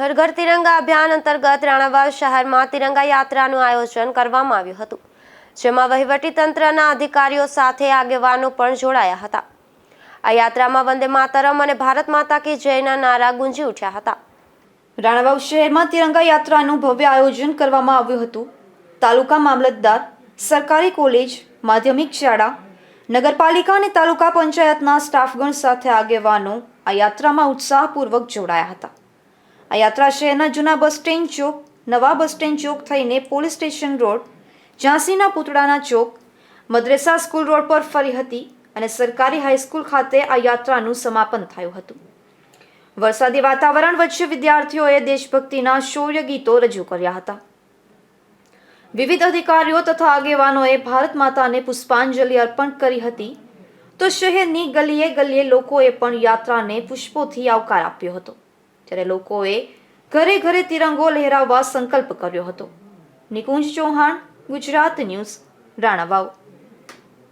હર ઘર તિરંગા અભિયાન અંતર્ગત રાણાવાવ શહેરમાં તિરંગા યાત્રાનું આયોજન કરવામાં આવ્યું હતું, જેમાં વહીવટી તંત્રના અધિકારીઓ સાથે આગેવાનો પણ જોડાયા હતા. આ યાત્રામાં વંદે માતરમ અને ભારત માતા કી જયના નારા ગુંજી ઉઠ્યા હતા. રાણાવાવ શહેરમાં તિરંગા યાત્રાનું ભવ્ય આયોજન કરવામાં આવ્યું હતું. તાલુકા મામલતદાર, સરકારી કોલેજ, માધ્યમિક શાળા, નગરપાલિકા અને તાલુકા પંચાયતના સ્ટાફગણ સાથે આગેવાનો આ યાત્રામાં ઉત્સાહપૂર્વક જોડાયા હતા. આ યાત્રા શહેરના જૂના બસ સ્ટેન્ડ ચોક, નવા બસ સ્ટેન્ડ ચોક થઈને પોલીસ સ્ટેશન રોડ, ઝાંસીના પૂતળાના ચોક, મદ્રેસા સ્કૂલ રોડ પર ફરી હતી અને સરકારી હાઈસ્કૂલ ખાતે આ યાત્રાનું સમાપન થયું હતું. વરસાદી વાતાવરણ વચ્ચે વિદ્યાર્થીઓએ દેશભક્તિના શૌર્ય ગીતો રજૂ કર્યા હતા. વિવિધ અધિકારીઓ તથા આગેવાનોએ ભારત માતાને પુષ્પાંજલિ અર્પણ કરી હતી. તો શહેરની ગલીએ ગલીએ લોકોએ પણ યાત્રાને પુષ્પોથી આવકાર આપ્યો હતો. જ્યારે લોકોએ ઘરે ઘરે તિરંગો લહેરાવવા સંકલ્પ કર્યો હતો. નિકુંજ ચૌહાણ ગુજરાત ન્યૂઝ રાણાવાવ.